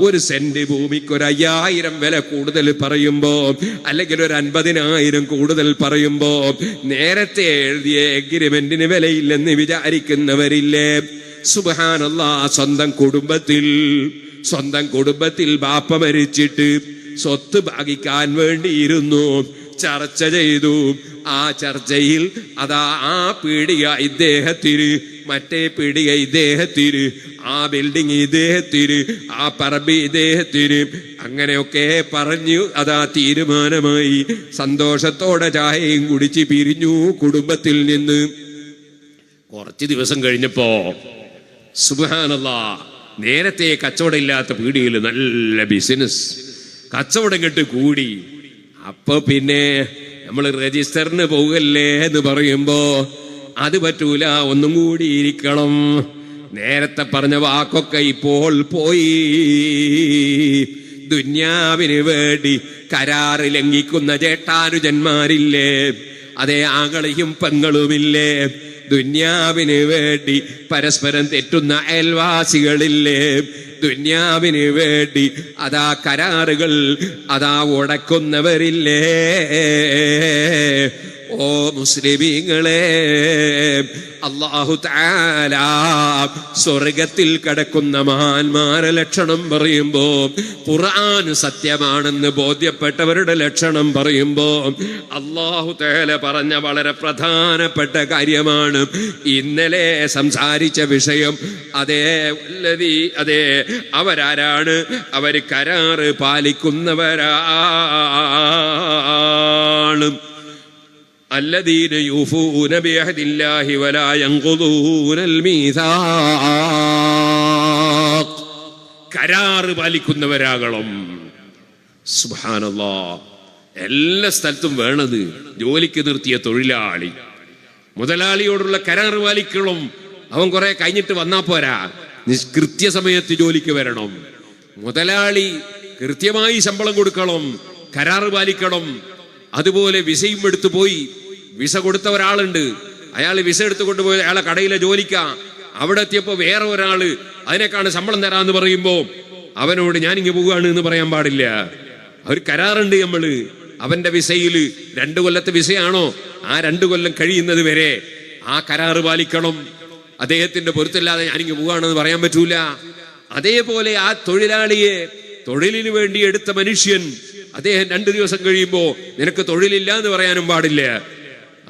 ഒരു സെന്റ് ഭൂമിക്ക് ഒരു അയ്യായിരം വില കൂടുതൽ പറയുമ്പോ അല്ലെങ്കിൽ ഒരു അൻപതിനായിരം കൂടുതൽ പറയുമ്പോ നേരത്തെ എഴുതിയ എഗ്രിമെന്റിന് വിലയില്ലെന്ന് വിചാരിക്കുന്നവരില്ലേ? സുബ്ഹാനല്ലാ സ്വന്തം കുടുംബത്തിൽ സ്വന്തം കുടുംബത്തിൽ ബാപ്പ മരിച്ചിട്ട് സ്വത്ത് ഭാഗിക്കാൻ വേണ്ടിയിരുന്നു. ചർച്ച ചെയ്തു. ആ ചർച്ചയിൽ അതാ ആ പീടിക ഇദ്ദേഹത്തിന് മറ്റേ പീടിക ഇദ്ദേഹത്തിന് ആ ബിൽഡിംഗ് ഇദ്ദേഹത്തിന് ആ പറമ്പ് ഇദ്ദേഹത്തിന് അങ്ങനെയൊക്കെ പറഞ്ഞു അതാ തീരുമാനമായി. സന്തോഷത്തോടെ ചായയും കുടിച്ച് പിരിഞ്ഞു കുടുംബത്തിൽ നിന്ന്. കുറച്ച് ദിവസം കഴിഞ്ഞപ്പോ സുബാനല്ല നേരത്തെ കച്ചവടമില്ലാത്ത പീടികയിൽ നല്ല ബിസിനസ് കച്ചവടം കെട്ട് കൂടി. അപ്പൊ പിന്നെ നമ്മൾ രജിസ്റ്ററിന് പോകല്ലേ എന്ന് പറയുമ്പോ അത് പറ്റൂല ഒന്നും കൂടി ഇരിക്കണം. നേരത്തെ പറഞ്ഞ വാക്കൊക്കെ ഇപ്പോൾ പോയി. ദുന്യാവിന് വേണ്ടി കരാറ് ലംഘിക്കുന്ന ചേട്ടാനുജന്മാരില്ലേ അതേ ആകളിയും പെങ്ങളുമില്ലേ? ദുന്യാവിന് വേണ്ടി പരസ്പരം തെറ്റുന്ന അയൽവാസികളില്ലേ? ദുന്യാവിന് വേണ്ടി അതാ കരാറുകൾ അതാ ഉടക്കുന്നവരില്ലേ? ഓ മുസ്ലിമീങ്ങളെ അള്ളാഹു സ്വർഗത്തിൽ കടക്കുന്ന മഹാന്മാരെ ലക്ഷണം പറയുമ്പോ ഖുർആൻ സത്യമാണെന്ന് ബോധ്യപ്പെട്ടവരുടെ ലക്ഷണം പറയുമ്പോ അള്ളാഹു തേല പറഞ്ഞ വളരെ പ്രധാനപ്പെട്ട കാര്യമാണ് ഇന്നലെ സംസാരിച്ച വിഷയം. അതേ വല്ലതി അതേ അവരാരാണ്? അവർ കരാറ് പാലിക്കുന്നവരാണ്. الذين يوفون بعهد الله ولا ينقضون الميثاق കരാറ് പാലിക്കുന്നവരാകണം സുബാനല്ലാ എല്ലാ സ്ഥലത്തും വേണത് ജോലിക്ക് നിർത്തിയ തൊഴിലാളി മുതലാളിയോടുള്ള കരാറ് പാലിക്കണം അവൻ കുറെ കഴിഞ്ഞിട്ട് വന്നാ പോരാ നിസ് കൃത്യസമയത്ത് ജോലിക്ക് വരണം മുതലാളി കൃത്യമായി ശമ്പളം കൊടുക്കണം കരാറ് പാലിക്കണം അതുപോലെ വിസയും എടുത്തു പോയി വിസ കൊടുത്ത ഒരാളുണ്ട്. അയാൾ വിസ എടുത്തു കൊണ്ടുപോയി അയാളെ കടയിലെ ജോലിക്ക. അവിടെ എത്തിയപ്പോ വേറെ ഒരാൾ അതിനേക്കാണ് ശമ്പളം തരാന്ന് പറയുമ്പോ അവനോട് ഞാൻ ഇങ്ങ് പോവുകയാണ് എന്ന് പറയാൻ പാടില്ല. ഒരു കരാറുണ്ട് നമ്മൾ. അവന്റെ വിസയിൽ രണ്ടു കൊല്ലത്തെ വിസയാണോ? ആ രണ്ടു കൊല്ലം കഴിയുന്നത് വരെ ആ കരാറ് പാലിക്കണം. അദ്ദേഹത്തിന്റെ പൊരുത്തല്ലാതെ ഞാനിങ്ങ് പോവുകയാണെന്ന് പറയാൻ പറ്റൂല. അതേപോലെ ആ തൊഴിലാളിയെ തൊഴിലിന് വേണ്ടി എടുത്ത മനുഷ്യൻ അദ്ദേഹം രണ്ടു ദിവസം കഴിയുമ്പോ നിനക്ക് തൊഴിലില്ല എന്ന് പറയാനും പാടില്ല.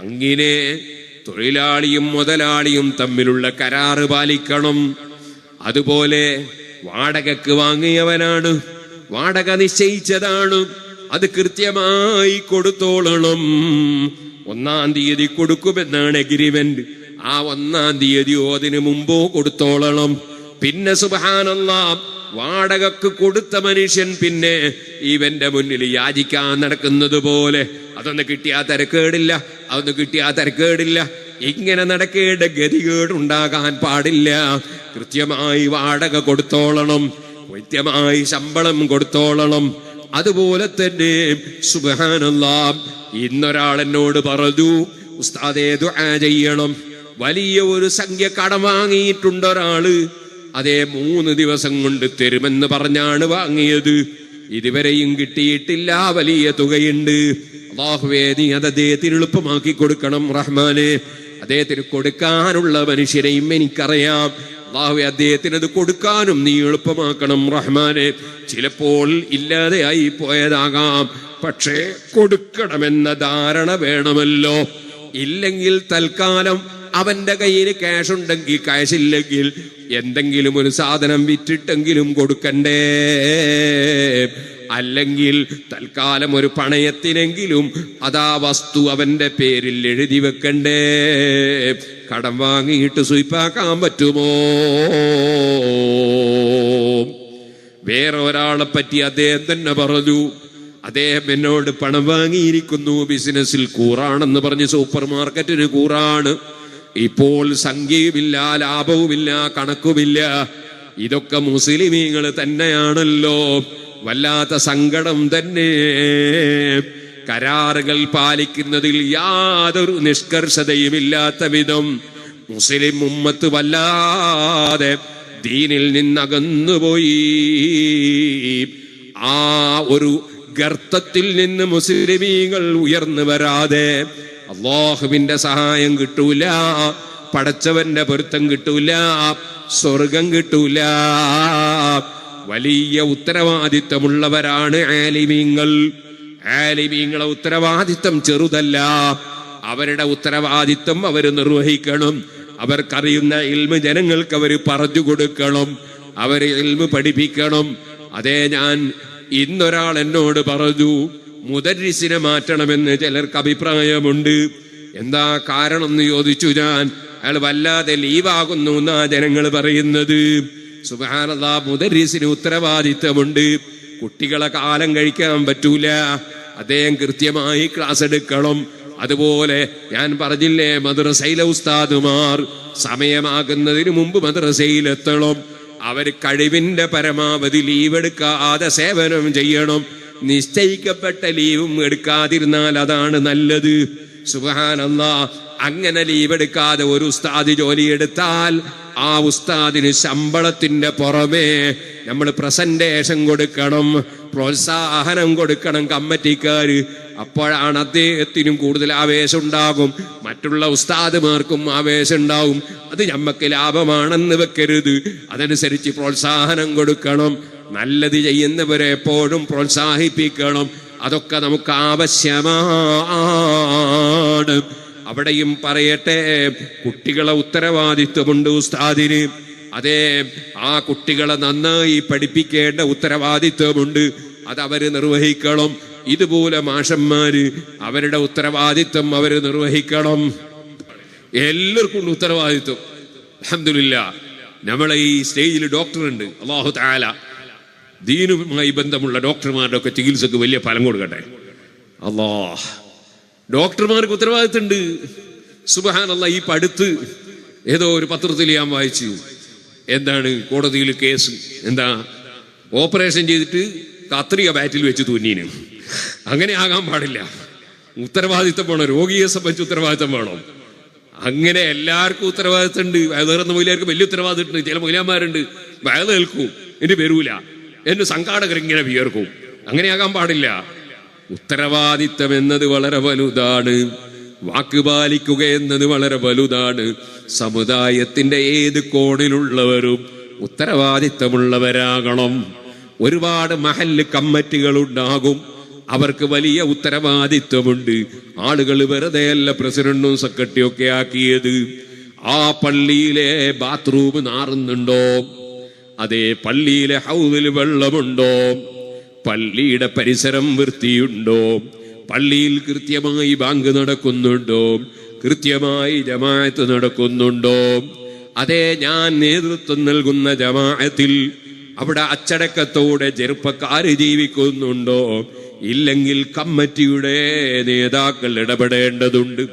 അങ്ങനെ തൊഴിലാളിയും മുതലാളിയും തമ്മിലുള്ള കരാറ് പാലിക്കണം. അതുപോലെ വാടകക്ക് വാങ്ങിയവനാണ്. വാടക നിശ്ചയിച്ചതാണ്. അത് കൃത്യമായി കൊടുത്തോളണം. ഒന്നാം തീയതി കൊടുക്കുമെന്നാണ് എഗ്രിമെന്റ് ആ ഒന്നാം തീയതിയോ അതിനു മുമ്പോ കൊടുത്തോളണം. പിന്നെ സുബാനല്ല വാടകക്ക് കൊടുത്ത മനുഷ്യൻ പിന്നെ ഇവന്റെ മുന്നിൽ യാചിക്കാൻ നടക്കുന്നത് പോലെ. അതൊന്ന് കിട്ടിയാ തിരക്കേടില്ല അതൊന്ന് കിട്ടിയാ തിരക്കേടില്ല. ഇങ്ങനെ നടക്കേണ്ട ഗതികേടുണ്ടാകാൻ പാടില്ല. കൃത്യമായി വാടക കൊടുത്തോളണം കൃത്യമായി ശമ്പളം കൊടുത്തോളണം. അതുപോലെ തന്നെ സുബാനല്ല ഇന്നൊരാൾ എന്നോട് പറഞ്ഞു ഉസ്താദേ ദുആ ചെയ്യണം. വലിയ ഒരു സംഖ്യ കടം വാങ്ങിയിട്ടുണ്ട് ഒരാൾ അതേ മൂന്ന് ദിവസം കൊണ്ട് തരുമെന്ന് പറഞ്ഞാണ് വാങ്ങിയത്. ഇതുവരെയും കിട്ടിയിട്ടില്ല. വലിയ തുകയുണ്ട്. അള്ളാഹുവേ നീ അത് അദ്ദേഹത്തിന് എളുപ്പമാക്കി കൊടുക്കണം റഹ്മാനെ. അദ്ദേഹത്തിന് കൊടുക്കാനുള്ള മനുഷ്യരെയും എനിക്കറിയാം. അള്ളാഹു അദ്ദേഹത്തിന് അത് കൊടുക്കാനും നീ എളുപ്പമാക്കണം റഹ്മാനെ. ചിലപ്പോൾ ഇല്ലാതെയായി പോയതാകാം പക്ഷേ കൊടുക്കണമെന്ന ധാരണ വേണമല്ലോ. ഇല്ലെങ്കിൽ തൽക്കാലം അവന്റെ കയ്യിൽ ക്യാഷ് ഉണ്ടെങ്കിൽ ക്യാഷ് ഇല്ലെങ്കിൽ എന്തെങ്കിലും ഒരു സാധനം വിറ്റിട്ടെങ്കിലും കൊടുക്കണ്ടേ? അല്ലെങ്കിൽ തൽക്കാലം ഒരു പണയത്തിനെങ്കിലും അതാ വസ്തു അവന്റെ പേരിൽ എഴുതി വെക്കണ്ടേ? കടം വാങ്ങിയിട്ട് സുയിപ്പാക്കാൻ പറ്റുമോ? വേറെ ഒരാളെ പറ്റി അദ്ദേഹം തന്നെ പറഞ്ഞു. അദ്ദേഹം എന്നോട് പണം വാങ്ങിയിരിക്കുന്നു. ബിസിനസ്സിൽ കൂറാണെന്ന് പറഞ്ഞ് സൂപ്പർ മാർക്കറ്റിന് കൂറാണ്. ഇപ്പോൾ സംഖ്യയുമില്ല ലാഭവുമില്ല കണക്കുമില്ല. ഇതൊക്കെ മുസ്ലിമീങ്ങൾ തന്നെയാണല്ലോ. വല്ലാത്ത സങ്കടം തന്നെ. കരാറുകൾ പാലിക്കുന്നതിൽ യാതൊരു നിഷ്കർഷതയുമില്ലാത്ത വിധം മുസ്ലിം ഉമ്മത്ത് വല്ലാതെ ദീനിൽ നിന്നകന്നുപോയി. ആ ഒരു ഗർത്തത്തിൽ നിന്ന് മുസ്ലിമീങ്ങൾ ഉയർന്നു വരാതെ അള്ളാഹുവിന്റെ സഹായം കിട്ടൂല പടച്ചവന്റെ പൊരുത്തം കിട്ടൂല സ്വർഗം കിട്ടൂല. വലിയ ഉത്തരവാദിത്തമുള്ളവരാണ് ആലിമീങ്ങൾ. ആലിമീങ്ങളെ ഉത്തരവാദിത്തം ചെറുതല്ല അവരുടെ ഉത്തരവാദിത്തം അവർ നിർവഹിക്കണം. അവർക്കറിയുന്ന ഇൽമ ജനങ്ങൾക്ക് അവർ പറഞ്ഞു കൊടുക്കണം അവരെ ഇൽമ പഠിപ്പിക്കണം. അതേ ഞാൻ ഇന്നൊരാൾ എന്നോട് പറഞ്ഞു മുദരിസിനെ മാറ്റണമെന്ന് ചിലർക്ക് അഭിപ്രായമുണ്ട്. എന്താ കാരണം എന്ന് ചോദിച്ചു ഞാൻ. അയാൾ വല്ലാതെ ലീവാകുന്നു എന്നാ ജനങ്ങൾ പറയുന്നത്. സുബാനല്ലാ മുദരിസിന് ഉത്തരവാദിത്തമുണ്ട് കുട്ടികളെ കാലം കഴിക്കാൻ പറ്റൂല. അദ്ദേഹം കൃത്യമായി ക്ലാസ് എടുക്കണം. അതുപോലെ ഞാൻ പറഞ്ഞില്ലേ മദ്രസയിലെ ഉസ്താദുമാർ സമയമാകുന്നതിന് മുമ്പ് മദ്രസയിലെത്തണം. അവർ കഴിവിന്റെ പരമാവധി ലീവ് എടുക്കാതെ സേവനം ചെയ്യണം. നിശ്ചയിക്കപ്പെട്ട ലീവും എടുക്കാതിരുന്നാൽ അതാണ് നല്ലത്. സുബാനല്ല അങ്ങനെ ലീവ് എടുക്കാതെ ഒരു ഉസ്താദ് ജോലി എടുത്താൽ ആ ഉസ്താദിന് ശമ്പളത്തിന്റെ പുറമേ നമ്മൾ പ്രസന്റേഷൻ കൊടുക്കണം പ്രോത്സാഹനം കൊടുക്കണം കമ്മിറ്റിക്കാര് അപ്പോഴാണ് അദ്ദേഹത്തിനും കൂടുതൽ ആവേശം ഉണ്ടാകും. മറ്റുള്ള ഉസ്താദുമാർക്കും ആവേശം ഉണ്ടാവും. അത് നമ്മക്ക് ലാഭമാണെന്ന് വെക്കരുത്. അതനുസരിച്ച് പ്രോത്സാഹനം കൊടുക്കണം. നല്ലത് ചെയ്യുന്നവരെ എപ്പോഴും പ്രോത്സാഹിപ്പിക്കണം. അതൊക്കെ നമുക്ക് ആവശ്യമാണ്. അവിടെയും പറയട്ടെ കുട്ടികളെ ഉത്തരവാദിത്വമുണ്ട് ഉസ്താദിന്. അതെ ആ കുട്ടികളെ നന്നായി പഠിപ്പിക്കേണ്ട ഉത്തരവാദിത്വമുണ്ട്. അത് അവർ നിർവഹിക്കണം. ഇതുപോലെ മാഷന്മാര് അവരുടെ ഉത്തരവാദിത്വം അവർ നിർവഹിക്കണം. എല്ലാവർക്കും ഉത്തരവാദിത്വം. അഹമ്മദില്ല നമ്മളെ ഈ സ്റ്റേജിൽ ഡോക്ടർ ഉണ്ട് അള്ളാഹു താല ദീനുമായി ബന്ധമുള്ള ഡോക്ടർമാരുടെ ഒക്കെ ചികിത്സക്ക് വലിയ ഫലം കൊടുക്കട്ടെ. അല്ലാ ഡോക്ടർമാർക്ക് ഉത്തരവാദിത്തമുണ്ട്. സുബഹാൻ അല്ല ഈ പടുത്ത് ഏതോ ഒരു പത്രത്തിൽ ഞാൻ വായിച്ചു. എന്താണ് കോടതിയിൽ കേസ്? എന്താ? ഓപ്പറേഷൻ ചെയ്തിട്ട് കത്രിക ബാറ്റിൽ വെച്ച് തുന്നീന്. അങ്ങനെ ആകാൻ പാടില്ല. ഉത്തരവാദിത്തം വേണം. രോഗിയെ സംബന്ധിച്ച് ഉത്തരവാദിത്തം വേണം. അങ്ങനെ എല്ലാവർക്കും ഉത്തരവാദിത്തം ഉണ്ട് വയതേറുന്ന മൊയിലാർക്ക് വലിയ ഉത്തരവാദിത്തം ഉണ്ട് ചില മൊയിലാന്മാരുണ്ട്. വയത് കേൾക്കും എന്റെ വരൂല എന്റെ സംഘാടകർ ഇങ്ങനെ വിയർക്കും. അങ്ങനെയാകാൻ പാടില്ല. ഉത്തരവാദിത്തം എന്നത് വളരെ വലുതാണ്. വാക്ക് പാലിക്കുക എന്നത് വളരെ വലുതാണ്. സമുദായത്തിന്റെ ഏത് കോണിലുള്ളവരും ഉത്തരവാദിത്തമുള്ളവരാകണം. ഒരുപാട് മഹല്ല് കമ്മറ്റികൾ ഉണ്ടാകും അവർക്ക് വലിയ ഉത്തരവാദിത്വമുണ്ട് ആളുകൾ വെറുതെയല്ല പ്രസിഡന്റും സെക്രട്ടറിയും ഒക്കെ ആക്കിയത്. ആ പള്ളിയിലെ ബാത്റൂം നാറുന്നുണ്ടോ? അതേ പള്ളിയിലെ ഹൗദിൽ വെള്ളമുണ്ടോ? പള്ളിയുടെ പരിസരം വൃത്തിയുണ്ടോ? പള്ളിയിൽ കൃത്യമായി ബാങ്ക് നടക്കുന്നുണ്ടോ? കൃത്യമായി ജമാഅത്ത് നടക്കുന്നുണ്ടോ? അതേ ഞാൻ നേതൃത്വം നൽകുന്ന ജമാഅത്തിൽ അവിടെ അച്ചടക്കത്തോടെ ചെറുപ്പക്കാർ ജീവിക്കുന്നുണ്ടോ? ഇല്ലെങ്കിൽ കമ്മിറ്റിയുടെ നേതാക്കൾ ഇടപെടേണ്ടതുണ്ട്.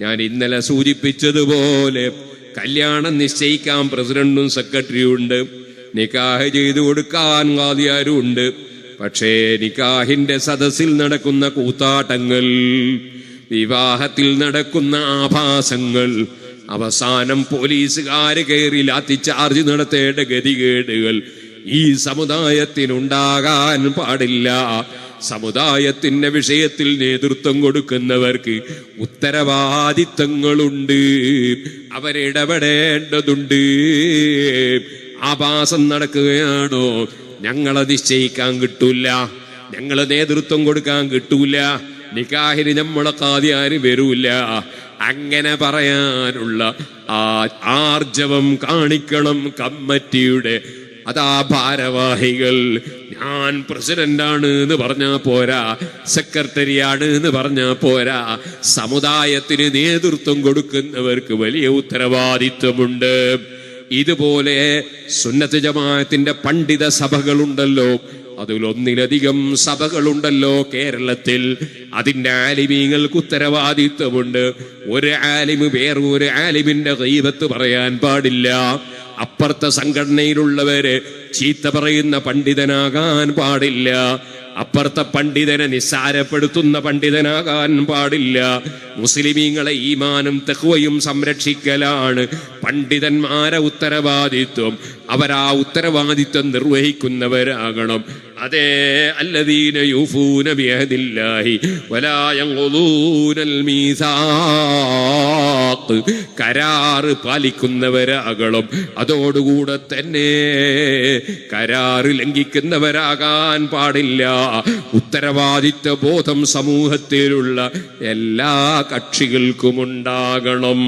ഞാൻ ഇന്നലെ സൂചിപ്പിച്ചതുപോലെ കല്യാണം നിശ്ചയിക്കാൻ പ്രസിഡന്റും സെക്രട്ടറിയും ഉണ്ട്. നിക്കാഹ് ചെയ്തു കൊടുക്കാൻ കാതിയാരും ഉണ്ട് പക്ഷേ നിക്കാഹിന്റെ സദസ്സിൽ നടക്കുന്ന കൂത്താട്ടങ്ങൾ വിവാഹത്തിൽ നടക്കുന്ന ആഭാസങ്ങൾ അവസാനം പോലീസുകാര് കയറി ലാത്തിച്ചാർജ് നടത്തേണ്ട ഗതികേടുകൾ ഈ സമുദായത്തിനുണ്ടാകാൻ പാടില്ല. സമുദായത്തിന്റെ വിഷയത്തിൽ നേതൃത്വം കൊടുക്കുന്നവർക്ക് ഉത്തരവാദിത്തങ്ങളുണ്ട്. അവരിടപെടേണ്ടതുണ്ട്. ആഭാസം നടക്കുകയാണോ? ഞങ്ങളെ നിശ്ചയിക്കാൻ കിട്ടൂല. ഞങ്ങളെ നേതൃത്വം കൊടുക്കാൻ കിട്ടൂല. നിക്കാഹിന് നമ്മളെ കാതിയാര് വരൂല. അങ്ങനെ പറയാനുള്ള ആ ആർജവം കാണിക്കണം കമ്മിറ്റിയുടെ. അതാ ഭാരവാഹികൾ. ഞാൻ പ്രസിഡന്റാണ് എന്ന് പറഞ്ഞാ പോരാ. സെക്രട്ടറിയാണ് എന്ന് പറഞ്ഞാ പോരാ. സമുദായത്തിന് നേതൃത്വം കൊടുക്കുന്നവർക്ക് വലിയ ഉത്തരവാദിത്വമുണ്ട്. ഇതുപോലെ സുന്നത്ത് ജമാഅത്തിന്റെ പണ്ഡിത സഭകളുണ്ടല്ലോ. അതിലൊന്നിലധികം സഭകളുണ്ടല്ലോ കേരളത്തിൽ. അതിന്റെ ആലിമീങ്ങൾക്ക് ഉത്തരവാദിത്വമുണ്ട്. ഒരു ആലിമ് വേറൊരു ആലിമിന്റെ ദൈവത്ത് പറയാൻ പാടില്ല. അപ്പുറത്തെ സംഘടനയിലുള്ളവര് ചീത്ത പറയുന്ന പണ്ഡിതനാകാൻ പാടില്ല. അപ്പുറത്തെ പണ്ഡിതനെ നിസ്സാരപ്പെടുത്തുന്ന പണ്ഡിതനാകാൻ പാടില്ല. മുസ്ലിമീങ്ങളെ ഈമാനും തെഹുവയും സംരക്ഷിക്കലാണ്. പണ്ഡിതന്മാരെ ഉത്തരവാദിത്വം. അവരാ ഉത്തരവാദിത്വം നിർവഹിക്കുന്നവരാകണം. അതേ അല്ലദീന യൂഫൂന ബിയഹദില്ലാഹി വലാ യൻഖുദൂനൽ മീസാഖ് കരാറ് പാലിക്കുന്നവരാകണം അതോടുകൂടെ തന്നെ കരാറ് ലംഘിക്കുന്നവരാകാൻ പാടില്ല. ഉത്തരവാദിത്വ ബോധം സമൂഹത്തിലുള്ള എല്ലാ കക്ഷികൾക്കും ഉണ്ടാകണം.